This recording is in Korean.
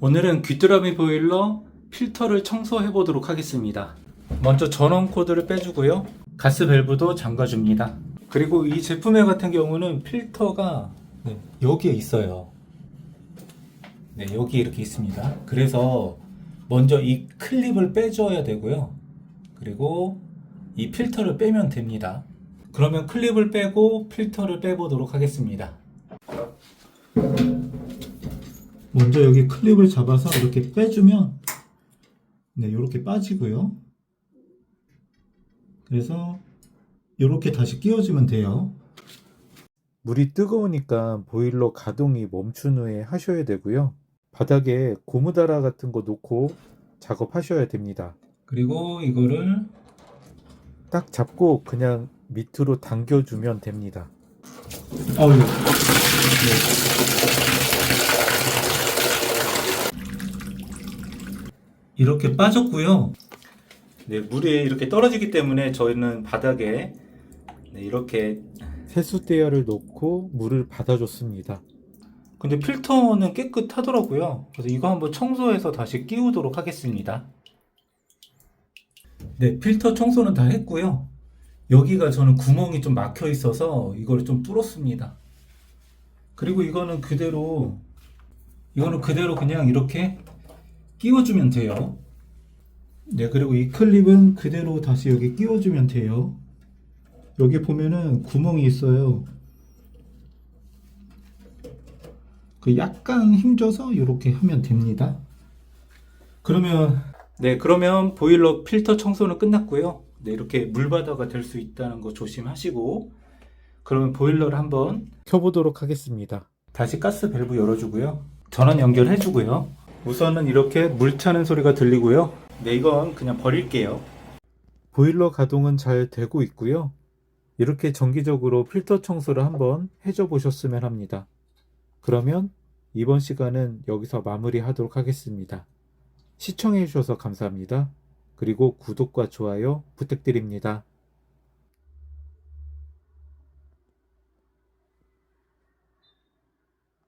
오늘은 귀뚜라미 보일러 필터를 청소해 보도록 하겠습니다. 먼저 전원 코드를 빼주고요. 가스 밸브도 잠가줍니다. 그리고 이 제품의 같은 경우는 필터가 네, 여기에 있어요. 네, 여기 이렇게 있습니다. 그래서 먼저 이 클립을 빼줘야 되고요. 그리고 이 필터를 빼면 됩니다. 그러면 클립을 빼고 필터를 빼보도록 하겠습니다. 먼저 여기 클립을 잡아서 이렇게 빼주면 네, 이렇게 빠지고요. 그래서 이렇게 다시 끼워주면 돼요. 물이 뜨거우니까 보일러 가동이 멈춘 후에 하셔야 되고요. 바닥에 고무다라 같은 거 놓고 작업하셔야 됩니다. 그리고 이거를 딱 잡고 그냥 밑으로 당겨주면 됩니다. 어유. 이렇게 빠졌고요. 네, 물이 이렇게 떨어지기 때문에 저희는 바닥에 네, 이렇게 세수대야를 놓고 물을 받아줬습니다. 근데 필터는 깨끗하더라고요. 그래서 이거 한번 청소해서 다시 끼우도록 하겠습니다. 네, 필터 청소는 다 했고요. 여기가 저는 구멍이 좀 막혀 있어서 이걸 좀 뚫었습니다. 그리고 이거는 그대로 이거는 그대로 그냥 이렇게 끼워주면 돼요. 네, 그리고 이 클립은 그대로 다시 여기 끼워주면 돼요. 여기 보면은 구멍이 있어요. 그 약간 힘줘서 이렇게 하면 됩니다. 그러면 네, 그러면 보일러 필터 청소는 끝났고요. 네, 이렇게 물바다가 될 수 있다는 거 조심하시고 그러면 보일러를 한번 켜보도록 하겠습니다. 다시 가스 밸브 열어주고요. 전원 연결해주고요. 우선은 이렇게 물 차는 소리가 들리고요. 네, 이건 그냥 버릴게요. 보일러 가동은 잘 되고 있고요. 이렇게 정기적으로 필터 청소를 한번 해줘 보셨으면 합니다. 그러면 이번 시간은 여기서 마무리하도록 하겠습니다. 시청해 주셔서 감사합니다. 그리고 구독과 좋아요 부탁드립니다.